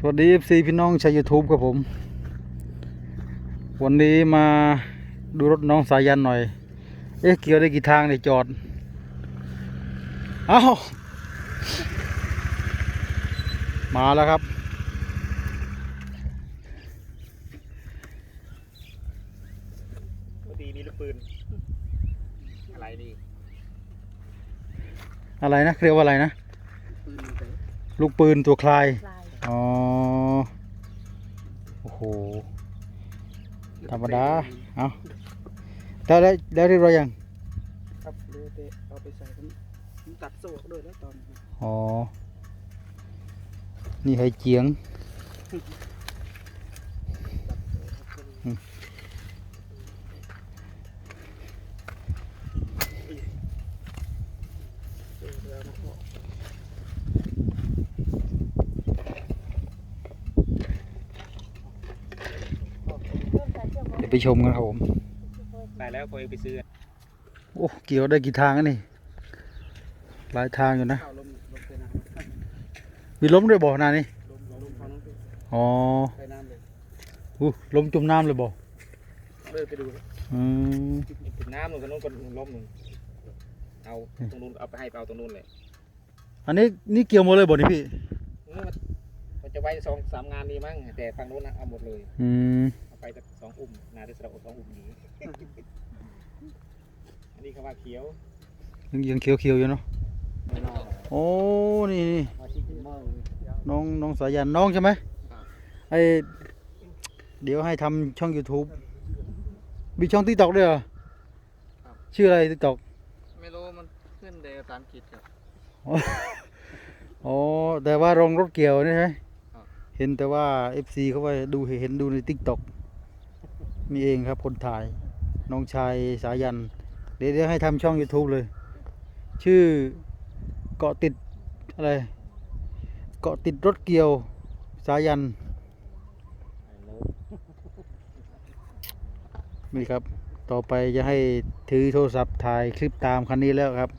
สวัสดี FC พี่น้องชาว YouTube ครับผม วันนี้มาดูรถน้องสายันหน่อย เอ๊ะเกี่ยวได้กี่ทางเนี่ยจอด เอ้า มาแล้วครับปกติมีลูกปืน อะไรนี่อะไรนะเรียกว่าอะไรนะลูกปืนตัวคลายลาย อ๋อ โอ้โห ธรรมดา เอาได้ได้ได้เรียบร้อยยัง ครับเดี๋ยวไปเอาไปใส่ผมผมตัดโซ่ออกด้วยแล้วตอนนี้อ๋อ นี่ไฮเจียง อืม เออเดี๋ยวเอามาออก เริ่มใส่เชือกเดี๋ยวไปชมกันครับผมได้แล้วพอเองไปซื้อโอ้เกี่ยวได้กี่ทางอันนี่หลายทางอยู่นะเข้าลมลมไปน้ำมีล้มด้วยบ่อนานี่ลมลมเขาน้ำไปอ๋อไปน้ำเลยอู้ล้มจมน้ำเลยบ่เดินไปดูอืมถึงน้ำหนึ่งตรงนู้นก็ล้มหนึ่งเอาตรงนู้นเอาไปให้ไปเอาตรงนู้นเลยอันนี้นี่เกี่ยวหมดเลยบ่นี่พี่นู้นมันมันจะไว้สองสามงานนี้มั้งแต่ฝั่งนู้นนะเอาหมดเลย อืมเอาไป สักสองอุ้มนาได้สระสองอุ้มนี้ อันนี้เขาว่าเขียวยังยังเขียวเขียวๆอยู่เนาะไม่นอกโอ้นี่นี่มาชิกินหม้อเลยน้องน้องสายันน้องใช่ไหมไอเดี๋ยวให้ทำช่อง YouTube มีช่องติ๊กต็อกด้วยเหรอชื่ออะไรติ๊กต็อกไม่รู้มันขึ้นเดวตามกิจครับอ๋อแต่ว่าโรงรถเกี่ยวนี่ใช่ไหมครับเห็นแต่ว่า FC เขาไปดูเห็นดูในติ๊กต็อก มีเองครับคนถ่ายน้องชายสายันเดี๋ยวเดี๋ยวให้ทำช่อง YouTube เลย ชื่อเกาะติดอะไรเกาะติดรถเกี่ยวสายันไอ้โน้ตนี่ครับ ต่อไปจะให้ถือโทรศัพท์ถ่ายคลิปตามคันนี้แล้วครับ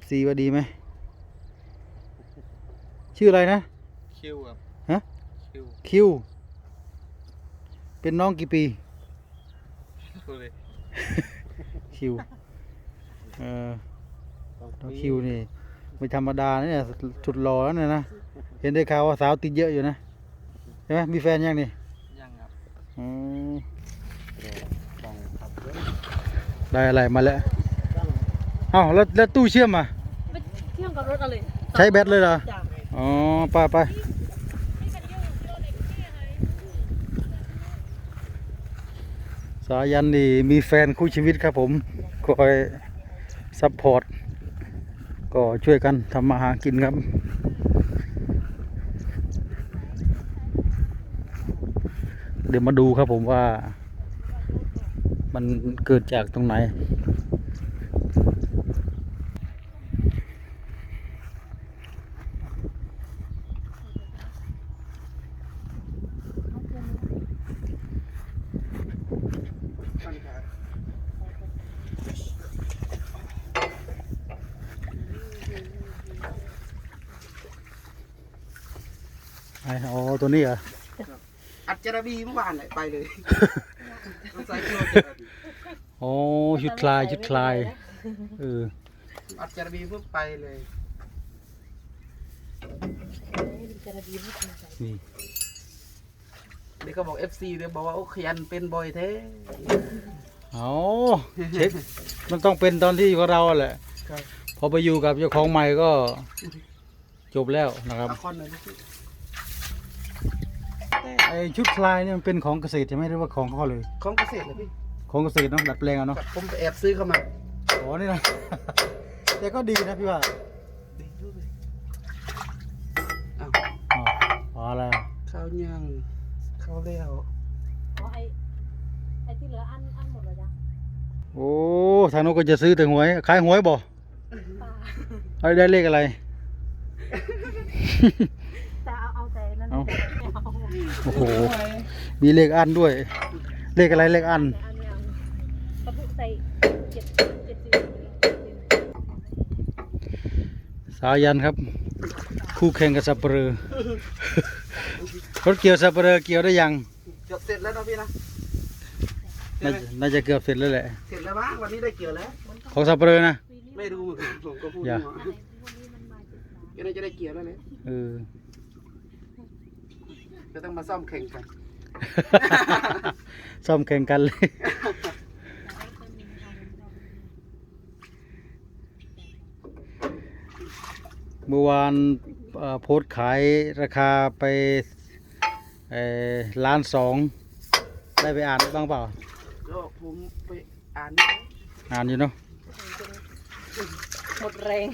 FC ว่าดีไหม ชื่ออะไรนะ คิวครับ ฮะ คิว คิว เป็นน้องกี่ปีดูเลยคิวเออน้องคิวนี่ไม่ธรรมดานะเนี่ยสุดหล่อแล้วเนี่ยนะเห็นได้ข่าวว่าสาวติดเยอะอยู่นะใช่ไหมมีแฟนยังนี่ยังครับอืมต้องครับได้อะไรมาแล้วเอ้าแล้วแล้วตู้เชื่อมอะไปเที่ยวกับรถอะไรใช้แบตเลยเหรอจ้ะอ๋อไปไป สายันนี่มีแฟนคู่ชีวิตครับผม คอยซัพพอร์ต ก็ช่วยกันทำมาหากินครับ เดี๋ยวมาดูครับผมว่า มันเกิดจากตรงไหนท่าน อ้อ๋อตัวนี้เหรออัจจารบีเมื่อวานเลยไปเลยต้องใส่กิโลเจารบีอ๋อชุดคลายชุดคลายเอออัจจารบีเพิ่งไปเลยจะระดีไม่ทันใจนี่เดี๋ยวเขาบอก FC เดี๋ยวบอกว่าโอ้ขยันเป็นบ่อยแท้เอาเช็คมันต้องเป็นตอนที่อยู่กับเราแหละครับพอไปอยู่กับเจ้าของใหม่ก็จบแล้วนะครับ ละครหน่อยนะพี่ไอชุดคลายเนี่ยมันเป็นของเกษตรใช่ไหมหรือว่าของเขาเลย ของเกษตรเหรอพี่ของเกษตรเนาะดัดแปลงเอาเนาะครับผมไปแอบซื้อเข้ามาอ๋อนี่นะ แต่ก็ดีนะพี่ว่าดีด้วยอ้าวอ๋ออ๋ออะไรอะข้าวย่างข้าวแล้วอ๋อไอไอที่เหลืออันอันหมดเลยจ้ะโอ้ทางโน้นก็จะซื้อแต่หวยขายหวยบ่ปลาเอาได้เลขอะไร แต่เอาเอาแต่นั่นเอาแต่เอา โอ้โห มีเลขอันด้วย เลขอะไรเลขอันแต่อันยังกระปุกใส่เจ็ดเจ็ดสิบสายันครับ คู่แข่งกับสับเปลือรถเกี่ยวสับเปลือเกี่ยวได้ยังเกือบเสร็จแล้วเนาะพี่นะใช่น่าไหมจะน่าจะเกือบเสร็จแล้วแหละเสร็จแล้วมั้งวันนี้ได้เกี่ยวแล้วของสับเปลือนะไม่รู้เหมือนกันผมก็พูดอย่ามั่วก็น่าจะได้เกี่ยวแล้วเลยเออ จะต้องมาซ่อมแข่งกัน ซ่อมแข่งกันเลย เมื่อวานเอ่อโพสต์ขายราคาไปเอ่อล้านสอง ได้ไปอ่านบ้างเปล่าก็ผมไปอ่าน อ่านอยู่เนาะ หมดแรง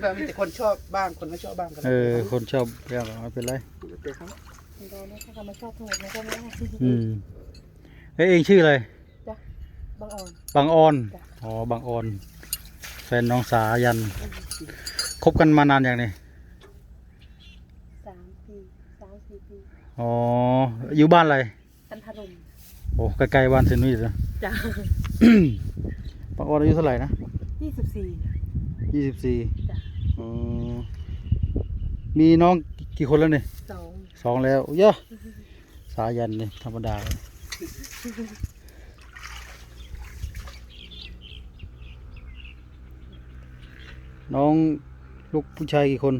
แล้วมีแต่คนชอบบ้างคนไม่ชอบบ้างกันเออ คนชอบเรื่องไม่เป็นไรแต่เขาโดนนะถ้าเขาไม่ชอบทั้งหมดมันก็ไม่ได้อืมเอ้ยเองชื่ออะไรบางอ่อนบางออนจ้ะอ๋อบางออน แฟนน้องสายันคบกันมานานอย่างนี้สามปีสามสี่ปีอ๋ออยู่บ้านอะไรกันทารุมโอ้ใกล้ๆบ้านเซนวิสนะจ้ะบางออนอายุเท่าไหร่นะยี่สิบสี่ ยี่สิบสี่จ้ะอ๋อมีน้องกี่คนแล้วเนี่ยสองสองแล้วเยอะสายันเนี่ยธรรมดาน้องลูกผู้ชายกี่คน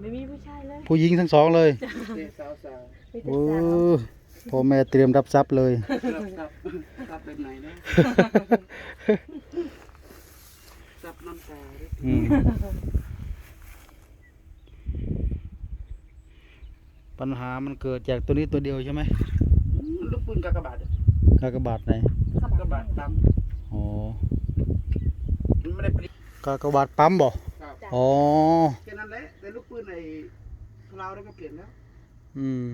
ไม่มีผู้ชายเลยผู้หญิงทั้งสองเลยเด็กสาวสาวมีแต่โอ้สาวพ่อแม่เตรียมรับทรัพย์เลยครับครับครับแบบไหนนะซับน้ำตาด้วย อืม ปัญหามันเกิดจากตัวนี้ตัวเดียวใช่ไหมลูกปืนกากบาทอะกากบาทไหนเขากากบาทดอ๋อำมันไม่ได้ผลิตกากบาทปั๊มบ่ครับอ๋อแค่นั้นแหละแต่ลูกปืนในเราได้ก็เปลี่ยนแล้ว อืม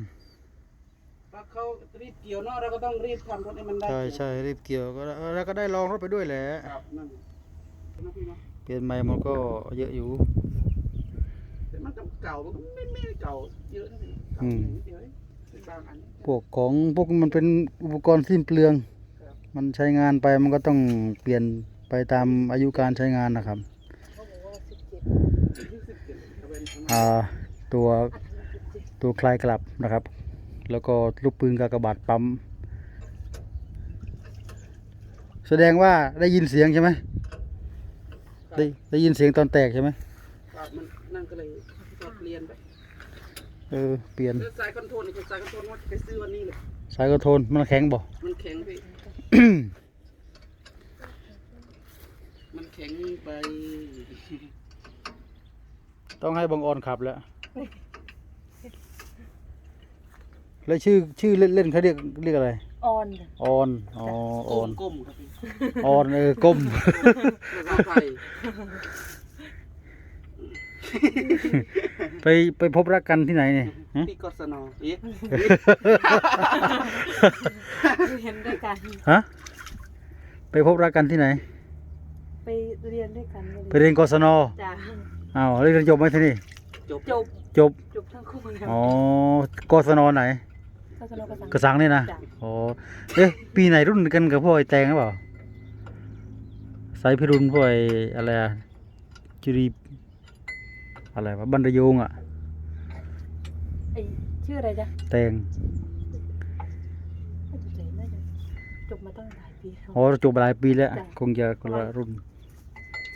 เพราะเขารีบเกี่ยวเนาะเราก็ต้องรีบทำรถให้มันได้ใช่ใช่รีบเกี่ยวก็ได้เออแล้วก็ได้ลองรถไปด้วยแหละครับนั่นนะพี่เนาะ เปลี่ยนใหม่มันก็เยอะอยู่แต่มันก็เก่ามันก็ไม่ไม่ได้เก่าเยอะนะพี่เก่าอืมอย่างนิดเดียวเองเป็นบางอันพวกของพวกมันเป็นอุปกรณ์สิ้นเปลืองครับมันใช้งานไปมันก็ต้องเปลี่ยนไปตามอายุการใช้งานนะครับเขาบอกว่าสิบเจ็ดเอาเป็นอ่าตัวอัดสิบเจ็ดตัวคลายกลับนะครับ แล้วก็ลูกปืนกากบาทปั๊ม แสดงว่าได้ยินเสียงใช่ไหม ได้ได้ยินเสียงตอนแตกใช่ไหมครับมันนั่นก็เลยก็เปลี่ยนไปเออเปลี่ยนแล้วสายคอนโทรลนี่คือสายคอนโทรลว่าไปซื้อวันนี้เลยสายกระโทนมันแข็งบ่ มันแข็งพี่ มันแข็งไปต้องให้บังออนขับแล้ว แล้วชื่อชื่อเล่นเล่นเขาเรียกเรียกอะไร ออนจ้ะออนอ๋อออนก้มๆครับพี่ออนเออก้มภาษาไทยไปไปพบรักกันที่ไหนเนี่ยฮะพี่กศนเอ๊ะเรียนด้วยกัน ฮะไปพบรักกันที่ไหน ไปเรียนด้วยกันไปเรียนกศนจ้ะอ้าวเรียนจบไหมที่นี่จบจบจบจบทั้งคู่เลยอ๋อกศนไหน ก็สนุกกระสังกระสังนี่นะจ้ะอ๋อเอ๊ะปีไหนรุ่นกันกับพวกไอ้แตงหรือเปล่าสายพิรุณพวกไอ้อะไรอะจุรีอะไรวะบรรดโยงอะไอชื่ออะไรจ๊ะแตงไม่ถูกใจน่าจะจบมาตั้งหลายปีแล้วอ๋อจบมาหลายปีแล้วจ้ะคงจะคนละรุ่น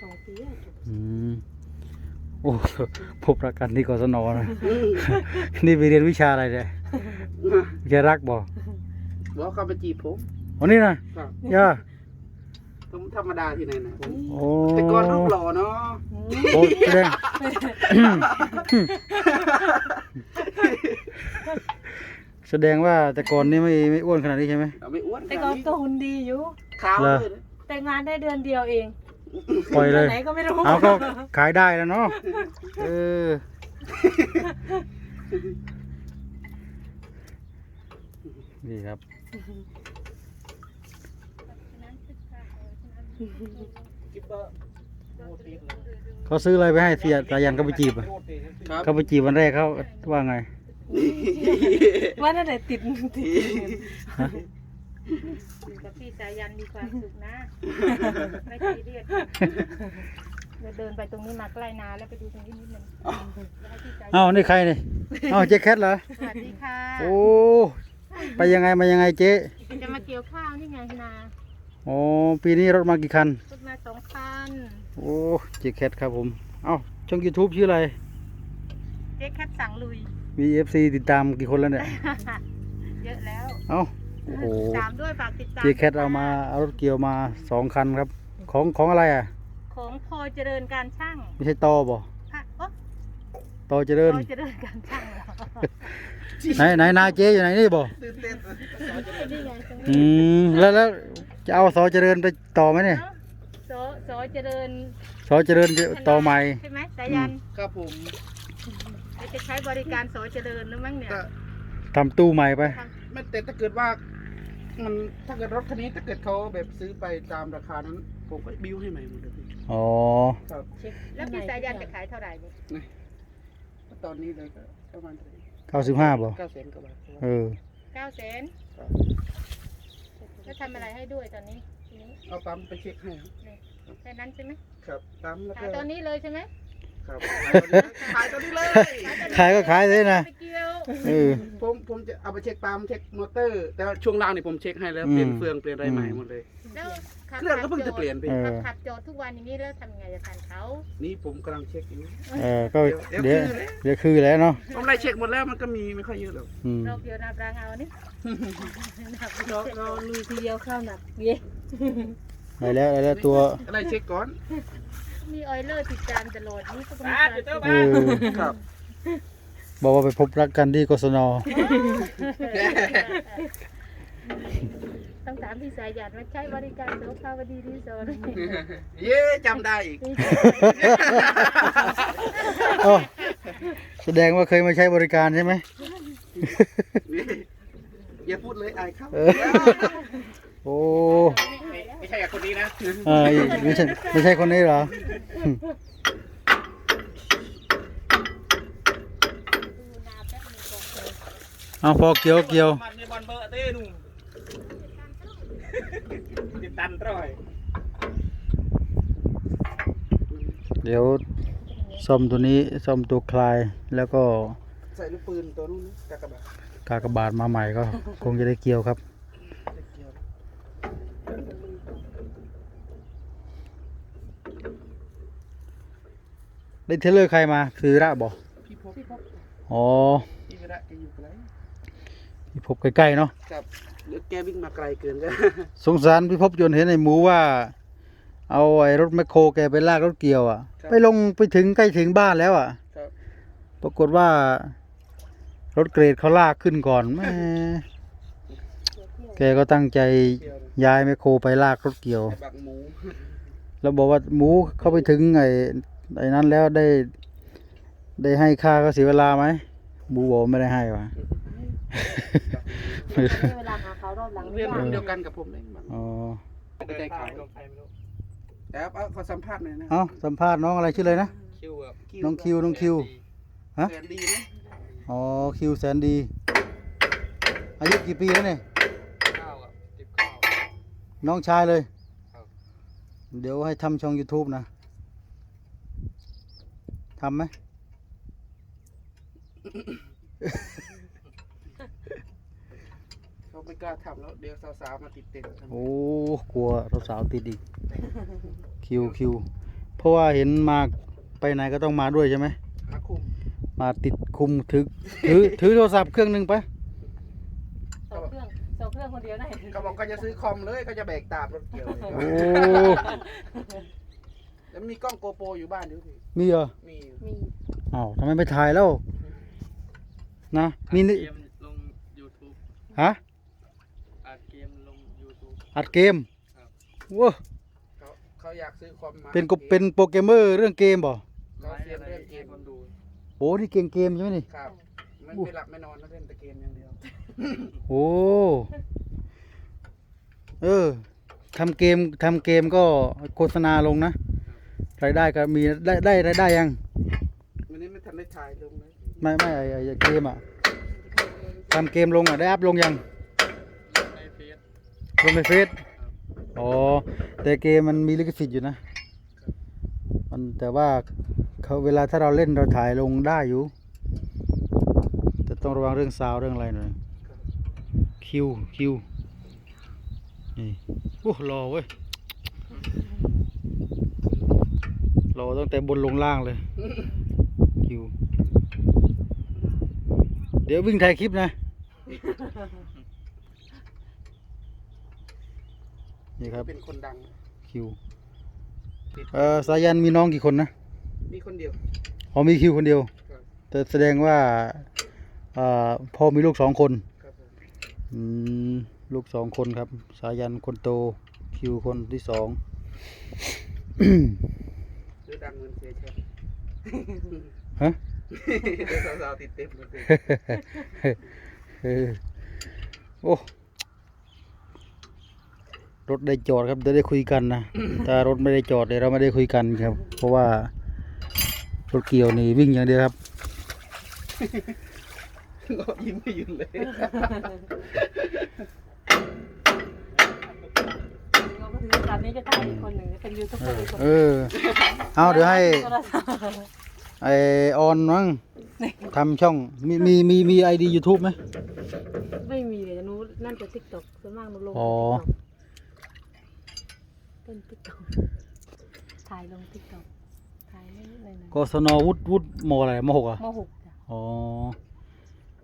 สองปีแล้วจบอืมโอ้พบรักกันที่กศนนะนี่ไปเรียนวิชาอะไรเนี่ย วิชารักบ่บอกเขามาจีบผมอ๋อนี่นะครับย่าผมธรรมดาที่ไหนนะผมโอ้แต่ก่อนรูปหล่อเนาะโอ้แสดง แสดงว่าแต่ก่อนนี่ไม่ไม่อ้วนขนาดนี้ใช่ไหม เอาไม่อ้วนแต่ก่อนก็หุ่นดีอยู่ ขาวเหรอเลยนะแต่งานได้เดือนเดียวเองปล่อยเลย ไหนก็ไม่รู้เอาก็ขายได้แล้วเนาะเออ นี่ครับคิดว่าโมเทสเลยเขาซื้ออะไรไปให้เสียสายันเขาไปจีบอะครับเขาไปจีบวันแรกเขาว่าไง ว่านั่นแหละติดติดอยู่กับพี่สายันมีความสุขนะ ไม่ซีเรียสเดี๋ยวเดินไปตรงนี้มาใกล้นาแล้วไปดูตรงนี้นิดนึงแล้วให้พี่ใจเอ้านี่ใครนี่เอ้าเจ๊แคทเหรอ สวัสดีค่ะ โอ้ ไปยังไงมายังไงเจ๊จะมาเกี่ยวข้าวนี่ไงนาโอ้ปีนี้รถมากี่คันรถมาสองคันโอ้เจ๊แคทครับผม เอ้าช่อง YouTube ชื่ออะไร เจ๊แคทสั่งลุยมี FC ติดตามกี่คนแล้วเนี่ย เยอะแล้วเอ้าโอ้โหตามด้วยฝากติดตามเจ๊แคทเอามาเอารถเกี่ยวมาสองคันครับ ของของอะไรอะ ของพอเจริญการช่างไม่ใช่ตอบ่ค่ะโอ๊ะตอเจริญพอเจริญการช่างเหรอ ไหนไหนนาเจ๊อยู่ไหนนี่บ่ตื่นเต้นนี่ไงตรงอืนี้มแล้วแล้วจะเอาสอเจริญไปต่อไหมเนี่ยเอ้าโสโสเจริญสอเจริญจะต่อใหม่ใช่ไหมสายันครับผมเดี๋ยวจะใช้บริการโสเจริญหรือมั้งเนี่ยแต่ทำตู้ใหม่ไปไม่แต่ถ้าเกิดว่ามันถ้าเกิดรถคันนี้ถ้าเกิดเขาแบบซื้อไปตามราคานั้นผมก็บิ้วให้ใหม่หมดเลยพี่อ๋อครับแล้วพี่สายันจะขายเท่าไหร่นี่ตอนนี้เลยก็ประมาณ เท่าไหร่95บ่เก้าแสนกว่าบาทเออเก้าแสนครับแล้วทำอะไรให้ด้วยตอนนี้ทีนี้เอาปั๊มไปเช็คให้ครับแค่นั้นใช่ไหมครับปั๊มแล้วขาก็ยตอนนี้เลยใช่ไหม ครับขายตอนนี้เลยขายก็ขายเลยนะไปเกี่ยวเออ ผมผมจะเอาไปเช็คปั๊มเช็คมอเตอร์ แต่ว่าช่วงล่างนี่ผมเช็คให้แล้วอืมเปลี่ยนเฟืองเปลี่ยนอะไรใหม่อืมหมดเลย แล้วขับเครื่องก็เพิ่งจะเปลี่ยนไป เออขับขับจอดทุกวันอย่างนี้แล้วทำไงจะทันเขานี่ผมกำลังเช็คอยู่เออก็เดี๋เดี๋ยยววเดี๋ยวคือแล้วเนาะผมไล่เช็คหมดแล้วมันก็มีไม่ค่อยเยอะหรอกอืมรอบเดียวนาบรางเอานี่เราเราลุยทีเดียวเข้าหนักเย่ได้แล้วได้แล้วตัวไล่เช็คก่อน มีออยเลอร์ติดตามตลอดนี่ก็ต้องบ้านอยู่เจ้าเอบ้านอครับบอกว่าไปพบรักกันที่กศนต้องถามพี่สายหยันว่าใช้บริการโสภาวดีรีสอร์ทเย้จำได้อีกเอ้าแสดงว่าเคยมาใช้บริการใช่ไหมอย่าพูดเลยอายเขาเออโอ้ ไม่ใช่กับคนนี้นะเออไม่ใช่ไม่ใช่คนนี้เหรอ เอาพอเกี่ยวเกี่ยวมันในบอลเบอร์เต้นุ่มติดตันร้อยเดี๋ยวซ่อมตัวนี้ซ่อมตัวคลายแล้วก็ใส่ลูกปืนตัวนู้นนะกากบาทกากบาทมาใหม่ก็คงจะได้เกี่ยวครับ เกี่ยว ได้เทเลอร์ใครมาซื้อระบอกพี่พบอ๋อพี่วิระแกอยู่ไกลพี่พบใกล้ๆเนาะครับเดี๋ยวแกวิ่งมาไกลเกินก็สงสารพี่พบจนเห็นไอ้หมูว่า เอาไอ้รถแมคโครแกไปลากรถเกี่ยวอะ ไปลงไปถึงใกล้ถึงบ้านแล้วอะครับปรากฏว่ารถเกรดเขาลากขึ้นก่อนแหม่แกก็ตั้งใจเกี่ยวย้ายแมคโครไปลากรถเกี่ยวไอ้บักหมูแล้วบอกว่าหมูเข้าไปถึงไอ้ ไอ้นั้นแล้วได้ ได้ให้ค่าก็เสียเวลาไหมหมูบอกว่าไม่ได้ให้วะเวลาหาเขารอบหลังเรียนรุ่นเดียวกันกับผมเองบักอ๋อไม่ได้ขายลงไปไม่รู้แล้วเอาขอสัมภาษณ์หน่อยนะเอาสัมภาษณ์น้องอะไรชื่ออะไรนะคิวแบบน้องคิวน้องคิวฮะแสนดีนะอ๋อคิวแสนดี อายุกี่ปีแล้วเนี่ยเก้าอะสิบเก้าน้องชายเลยครับเดี๋ยวให้ทำช่อง YouTube นะ ทำไหม เขาไม่กล้าทำแล้วเดี๋ยวสาวๆมาติดเต็มทำโอ้ กลัวสาวๆติดอีก คิวคิว เพราะว่าเห็นมาไปไหนก็ต้องมาด้วยใช่ไหมหาคุมมาติดคุมถือถือถือโทรศัพท์เครื่องหนึ่งไป สองเครื่องสองเครื่องคนเดียวได้เขาบอกก็จะซื้อคอมเลยก็จะแบกตามรถเกี่ยวเลยโอ้ แล้วมีกล้องโกโปรอยู่บ้านด้วยพี่มีเหรอมีอยู่มีอ้าวทำไมไม่ถ่ายแล้วนะมีนี่เกมลง YouTube ฮะอัดเกมลง YouTube อัดเกมครับว้าเขาเขาอยากซื้อคอมมาเป็นกบเป็นโปรแกรมเมอร์เรื่องเกมบ่เขาเซียนเรื่องเกให้มคนดูโอ้นี่เกมเกมใช่ไหมนี่ครับไม่โอ้ไม่หลับไม่นอนนะเล่นแต่เกมอย่างเดียวโอ้เออทำเกมทำเกมก็โฆษณาลงนะ รายได้ก็มีได้ได้รายได้ยังวันนี้ไม่ทันได้ถ่ายลงเลยไม่ไม่ไอ้ไอ้เกมอะทำเกมลงอะได้อัพลงยังในเฟซลงในเฟซอ๋อแต่เกมมันมีลิขสิทธิ์อยู่นะ มันแต่ว่าเขาเวลาถ้าเราเล่นเราถ่ายลงได้อยู่แต่ต้องระวังเรื่องซาวด์เรื่องอะไรหน่อยคิวคิวนี่โอ้รอเว้ย รอตั้งแต่บนลงล่างเลยคิว เดี๋ยววิ่งถ่ายคลิปนะ นี่ครับ เป็นคนดัง คิว เอ่อสายันมีน้องกี่คนนะ มีคนเดียว อ๋อมีคิวคนเดียวครับแต่แสดงว่าอ่าพ่อมีลูกสองคนครับผมอืมลูกสองคนครับ สายันคนโต คิวคนที่สอง หรือดังเงินเสียชัด ฮะสาวๆติดเต็มหมดเลยเออโอ้รถได้จอดครับจะได้คุยกันนะถ้ารถไม่ได้จอดเดี๋ยวเราไม่ได้คุยกันครับ เพราะว่ารถเกี่ยวนี่วิ่งอย่างเดียวครับก็ยิ้มไม่หยุดเลย เราก็ถือการนี้จะถ่ายอีกคนหนึ่งเป็นยูทูบเบอร์อีกคนหเอนึ่งอเอาเดี๋ยวให้โทรศัพท์ไอออนมั้งทำช่องมีมีมีมีไอดียูทูบไหมไม่มีเลยหนูนั่นจะทิกตอกส่วนมากหนูลงอ๋อเป็นทิกตอกถ่ายลงทิกตอกถ่ายไม่ในนั้นกศนวุฒิวุฒิมอะไรมหกอะมหกจ้ะอ๋อ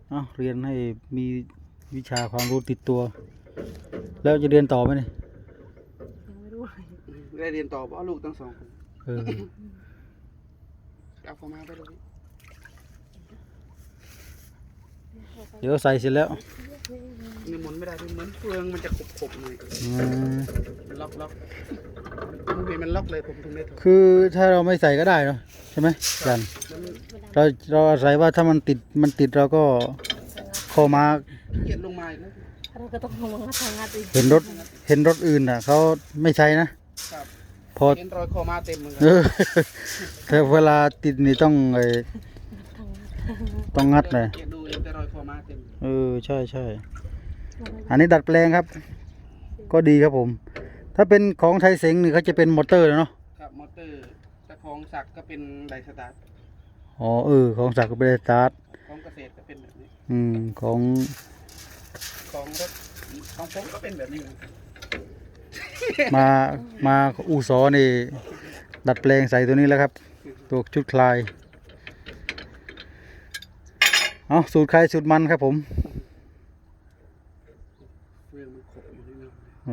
เอาเรียนให้มีวิชาความรู้ติดตัว แล้วจะเรียนต่อไหมเนี่ยยังไม่รู้เลย ได้เรียนต่อเพราะลูกทั้งสองคนเออเอาเข้ามาไปเลยเดี๋ยวใส่เสร็จแล้วนี่หมุนไม่ได้ด้วยเหมือนเฟืองมันจะขบๆหน่อยอืมล็อกล็อกมันมีมันล็อกเลยผมถึงได้ถอดคือถ้าเราไม่ใส่ก็ได้เนาะใช่ไหมยันแล้วมันเราเราอาศัยว่าถ้ามันติดมันติดเราก็เข้ามาเกียดลงมาอีกแล้วเราก็ต้องลงมาทำงานอีกเห็นรถเห็นรถอื่นอะเขาไม่ใช้นะ ครับพอเห็นรอยคอมาเต็มเหมือนกัเออแต่เวลาติดนี่ต้องไอต้องงัดเลยเกียดดูเห็นแต่รอยคอมาเต็มเออใช่ใช่อันนี้ดัดแปลงครับ ก็ดีครับผม ถ้าเป็นของไทยเสงนี่เขาจะเป็นมอเตอร์เนาะครับมอเตอร์แต่ของสักก็เป็นไดสตาร์ทอ๋อเออของสักดิ์ก็เป็นสตาร์ทของเกษตรก็เป็นแบบนี้อืมของของรถของผมก็เป็นแบบนี้ม มามาอูซอนี่ดัดแปลงใส่ตัวนี้แล้วครับ ตัวชุดคลายเอาสูตรใครสูตรมันครับผมองมันขบอ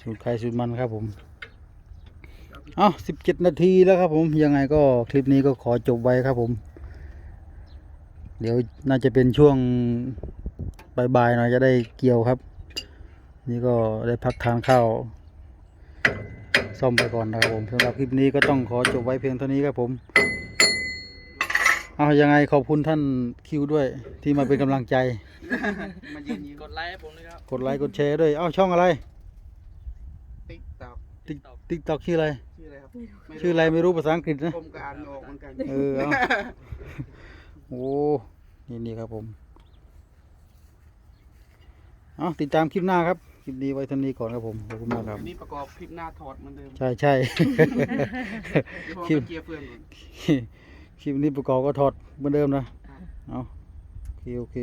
สูตรใครสูตรมันครับผมเอาสิบเจ็ดนาทีแล้วครับผมยังไงก็คลิปนี้ก็ขอจบไว้ครับผม เดี๋ยวน่าจะเป็นช่วง บ่ายๆหน่อยจะได้เกี่ยวครับ นี่ก็ได้พักทานข้าวซ่อมไปก่อนนะครับผมสำหรับคลิปนี้ก็ต้องขอจบไว้เพียงเท่านี้ครับผม เอายังไงขอบคุณท่านคิวด้วยที่มาเป็นกำลังใจ มายืนยิ้มกดไลค์ให้ผมเลยครับกดไลค์กดแชร์ด้วย เอ้าช่องอะไรติ๊กต็อกติ๊กติ๊กตอกชื่ออะไร ชื่ออะไรครับชื่ออะไรไม่รู้ภาษาอังกฤษนะผมก็อ่านไม่ออกเหมือนกัน เออเอาโอ้นี่นี่ครับผม เอาติดตามคลิปหน้าครับ คลิปนี้ไว้เท่านี้ก่อนครับผมขอบคุณมากครับ อันนี้ประกอบคลิปหน้าถอดเหมือนเดิมใช่ใช่ เดี๋ยวผมคลิป ไปเกียร์เฟืองก่อน คลิปนี้ประกอบก็ถอดเหมือนเดิมนะ เอาโอเคโอเค